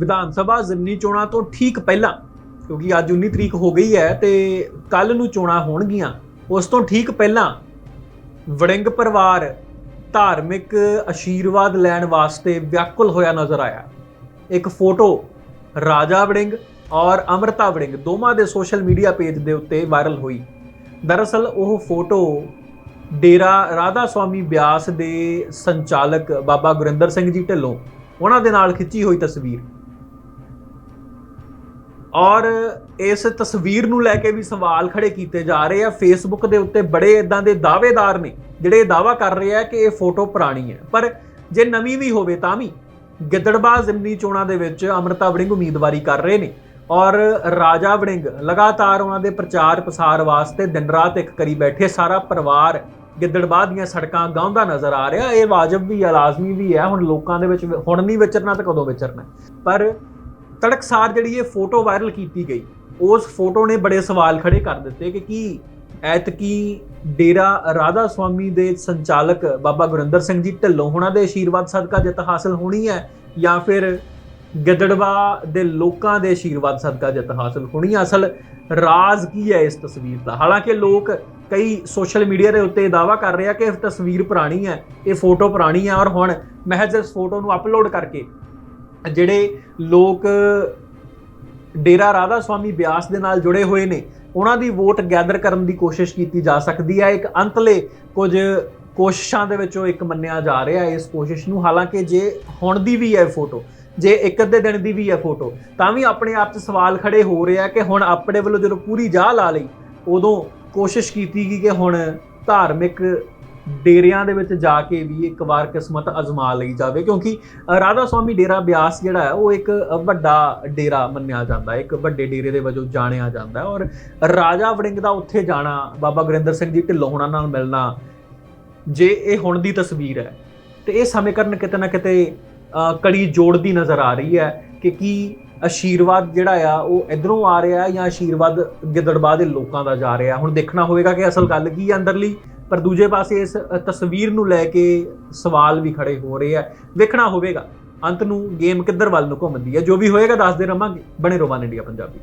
ਵਿਧਾਨ ਸਭਾ ਜ਼ਿਮਨੀ ਚੋਣਾਂ ਤੋਂ ਠੀਕ ਪਹਿਲਾਂ, ਕਿਉਂਕਿ ਅੱਜ 19 ਤਰੀਕ ਹੋ ਗਈ ਹੈ ਤੇ ਕੱਲ ਨੂੰ ਚੋਣਾਂ ਹੋਣਗੀਆਂ, ਉਸ ਤੋਂ ਠੀਕ ਪਹਿਲਾਂ ਵੜਿੰਗ ਪਰਿਵਾਰ ਧਾਰਮਿਕ ਅਸ਼ੀਰਵਾਦ ਲੈਣ ਵਾਸਤੇ ਵਿਆਕੁਲ ਹੋਇਆ ਨਜ਼ਰ ਆਇਆ। ਇੱਕ ਫੋਟੋ ਰਾਜਾ ਵੜਿੰਗ ਔਰ ਅਮਰਤਾ ਵੜਿੰਗ ਦੋਵਾਂ ਦੇ ਸੋਸ਼ਲ ਮੀਡੀਆ ਪੇਜ ਦੇ ਉੱਤੇ ਵਾਇਰਲ ਹੋਈ। ਦਰਅਸਲ ਉਹ ਫੋਟੋ ਡੇਰਾ ਰਾਧਾ ਸਵਾਮੀ ਬਿਆਸ ਦੇ ਸੰਚਾਲਕ ਬਾਬਾ ਗੁਰਿੰਦਰ ਸਿੰਘ ਜੀ ਢਿੱਲੋਂ, ਉਹਨਾਂ ਦੇ ਨਾਲ ਖਿੱਚੀ ਹੋਈ ਤਸਵੀਰ। ਔਰ ਇਸ ਤਸਵੀਰ ਨੂੰ ਲੈ ਕੇ ਵੀ ਸਵਾਲ ਖੜੇ ਕੀਤੇ ਜਾ ਰਹੇ ਆ। ਫੇਸਬੁੱਕ ਦੇ ਉੱਤੇ ਬੜੇ ਇਦਾਂ ਦੇ ਦਾਅਵੇਦਾਰ ਨੇ, ਜਿਹੜੇ ਇਹ ਦਾਅਵਾ ਕਰ ਰਹੇ ਆ ਕਿ ਇਹ ਫੋਟੋ ਪੁਰਾਣੀ ਹੈ। ਪਰ ਜੇ ਨਵੀਂ ਵੀ ਹੋਵੇ ਤਾਂ ਵੀ ਗਿੱਦੜਬਾਹ ਜ਼ਿਮਨੀ ਚੋਣਾਂ ਦੇ ਵਿੱਚ ਅਮਰਤਾ ਵੜਿੰਗ ਉਮੀਦਵਾਰੀ ਕਰ ਰਹੇ ਨੇ। ਔਰ ਰਾਜਾ ਵੜਿੰਗ ਲਗਾਤਾਰ ਉਹਨਾਂ ਦੇ ਪ੍ਰਚਾਰ ਪ੍ਰਸਾਰ ਵਾਸਤੇ ਦਿਨ ਰਾਤ ਇੱਕ ਕਰੀ ਬੈਠੇ। ਸਾਰਾ ਪਰਿਵਾਰ ਗਿੱਦੜਬਾਹ ਦੀਆਂ ਸੜਕਾਂ ਗਾਉਂਦਾ ਨਜ਼ਰ ਆ ਰਿਹਾ। ਇਹ ਵਾਜਬ ਵੀ ਹੈ, ਲਾਜ਼ਮੀ ਵੀ ਹੈ। ਹੁਣ ਲੋਕਾਂ ਦੇ ਵਿੱਚ ਹੁਣ ਨਹੀਂ ਵਿਚਰਨਾ ਤਾਂ ਕਦੋਂ ਵਿਚਰਨਾ ਪਰ ਤੜਕਸਾਰ ਜਿਹੜੀ ਇਹ ਫੋਟੋ ਵਾਇਰਲ ਕੀਤੀ ਗਈ, ਉਸ ਫੋਟੋ ਨੇ ਬੜੇ ਸਵਾਲ ਖੜੇ ਕਰ ਦਿੱਤੇ ਕਿ ਕੀ ਐਤਕੀ ਡੇਰਾ ਰਾਧਾ ਸਵਾਮੀ ਦੇ ਸੰਚਾਲਕ ਬਾਬਾ ਗੁਰਿੰਦਰ ਸਿੰਘ ਜੀ ਢਿੱਲੋਂ ਉਹਨਾਂ ਦੇ ਆਸ਼ੀਰਵਾਦ ਸਦਕਾ ਜਿੱਤ ਹਾਸਲ ਹੋਣੀ ਹੈ ਜਾਂ ਫਿਰ ਗਿੱਦੜਵਾ ਦੇ ਲੋਕਾਂ ਦੇ ਆਸ਼ੀਰਵਾਦ ਸਦਕਾ ਜਿੱਤ ਹਾਸਲ ਹੋਣੀ ਹੈ? ਅਸਲ ਰਾਜ਼ ਕੀ ਹੈ ਇਸ ਤਸਵੀਰ ਦਾ? ਹਾਲਾਂਕਿ ਲੋਕ ਕਈ ਸੋਸ਼ਲ ਮੀਡੀਆ ਦੇ ਉੱਤੇ ਇਹ ਦਾਵਾ ਕਰ ਰਹੇ ਆ ਕਿ ਇਹ ਤਸਵੀਰ ਪੁਰਾਣੀ ਹੈ, ਇਹ ਫੋਟੋ ਪੁਰਾਣੀ ਹੈ ਔਰ ਹੁਣ ਮਹਿਜ਼ ਇਸ ਫੋਟੋ ਨੂੰ ਅਪਲੋਡ ਕਰਕੇ ਜਿਹੜੇ ਲੋਕ ਡੇਰਾ ਰਾਧਾ ਸਵਾਮੀ ਬਿਆਸ ਦੇ ਨਾਲ ਜੁੜੇ ਹੋਏ ਨੇ, ਉਹਨਾਂ ਦੀ ਵੋਟ ਗੈਦਰ ਕਰਨ ਦੀ ਕੋਸ਼ਿਸ਼ ਕੀਤੀ ਜਾ ਸਕਦੀ ਹੈ। ਇੱਕ ਅੰਤਲੇ ਕੁਝ ਕੋਸ਼ਿਸ਼ਾਂ ਦੇ ਵਿੱਚੋਂ ਇੱਕ ਮੰਨਿਆ ਜਾ ਰਿਹਾ ਹੈ ਇਸ ਕੋਸ਼ਿਸ਼ ਨੂੰ। ਹਾਲਾਂਕਿ ਜੇ ਹੁਣ ਦੀ ਵੀ ਹੈ ਫੋਟੋ ਜੇ ਇੱਕ ਅੱਧੇ ਦਿਨ ਦੀ ਵੀ ਹੈ ਫੋਟੋ ਤਾਂ ਵੀ ਆਪਣੇ ਆਪ 'ਚ ਸਵਾਲ ਖੜੇ ਹੋ ਰਹੇ ਆ ਕਿ ਹੁਣ ਆਪਣੇ ਵੱਲੋਂ ਜਦੋਂ ਪੂਰੀ ਜਾਹ ਲਾ ਲਈ, ਉਦੋਂ ਕੋਸ਼ਿਸ਼ ਕੀਤੀ ਗਈ ਕਿ ਹੁਣ ਧਾਰਮਿਕ ਡੇਰਿਆਂ ਦੇ ਵਿੱਚ ਜਾ ਕੇ ਵੀ ਇੱਕ ਵਾਰ ਕਿਸਮਤ ਅਜ਼ਮਾ ਲਈ ਜਾਵੇ, ਕਿਉਂਕਿ ਰਾਧਾ ਸਵਾਮੀ ਡੇਰਾ ਬਿਆਸ ਜਿਹੜਾ ਹੈ, ਉਹ ਇੱਕ ਵੱਡਾ ਡੇਰਾ ਮੰਨਿਆ ਜਾਂਦਾ ਹੈ, ਇੱਕ ਵੱਡੇ ਡੇਰੇ ਦੇ ਵਜੋਂ ਜਾਣਿਆ ਜਾਂਦਾ ਹੈ ਔਰ ਰਾਜਾ ਵੜਿੰਗ ਦਾ ਉੱਥੇ ਜਾਣਾ, ਬਾਬਾ ਗੁਰਿੰਦਰ ਸਿੰਘ ਜੀ ਢਿੱਲੋਂ ਹੋਣਾ ਨਾਲ ਮਿਲਣਾ, ਜੇ ਇਹ ਹੁਣ ਦੀ ਤਸਵੀਰ ਹੈ, ਤੇ ਇਹ ਸਮੀਕਰਨ ਕਿਤੇ ਨਾ ਕਿਤੇ ਕੜੀ ਜੋੜਦੀ ਨਜ਼ਰ ਆ ਰਹੀ ਹੈ ਕਿ ਕੀ ਆਸ਼ੀਰਵਾਦ ਜਿਹੜਾ ਆ, ਉਹ ਇਧਰੋਂ ਆ ਰਿਹਾ ਜਾਂ ਆਸ਼ੀਰਵਾਦ ਗਿੱਦੜਬਾਹ ਦੇ ਲੋਕਾਂ ਦਾ ਜਾ ਰਿਹਾ। ਹੁਣ ਦੇਖਣਾ ਹੋਵੇਗਾ ਕਿ ਅਸਲ ਗੱਲ ਕੀ ਹੈ ਅੰਦਰਲੀ। ਪਰ ਦੂਜੇ ਪਾਸੇ ਇਸ ਤਸਵੀਰ ਨੂੰ ਲੈ ਕੇ ਸਵਾਲ ਵੀ ਖੜੇ ਹੋ ਰਹੇ ਆ। ਵੇਖਣਾ ਹੋਵੇਗਾ, ਅੰਤ ਨੂੰ ਗੇਮ ਕਿੱਧਰ ਵੱਲ ਨੂੰ ਘੁੰਮਦੀ ਹੈ ਜੋ ਵੀ ਹੋਏਗਾ ਦੱਸਦੇ ਰਵਾਂਗੇ। ਬਣੇ ਰੋਵਾਨ ਇੰਡੀਆ ਪੰਜਾਬੀ।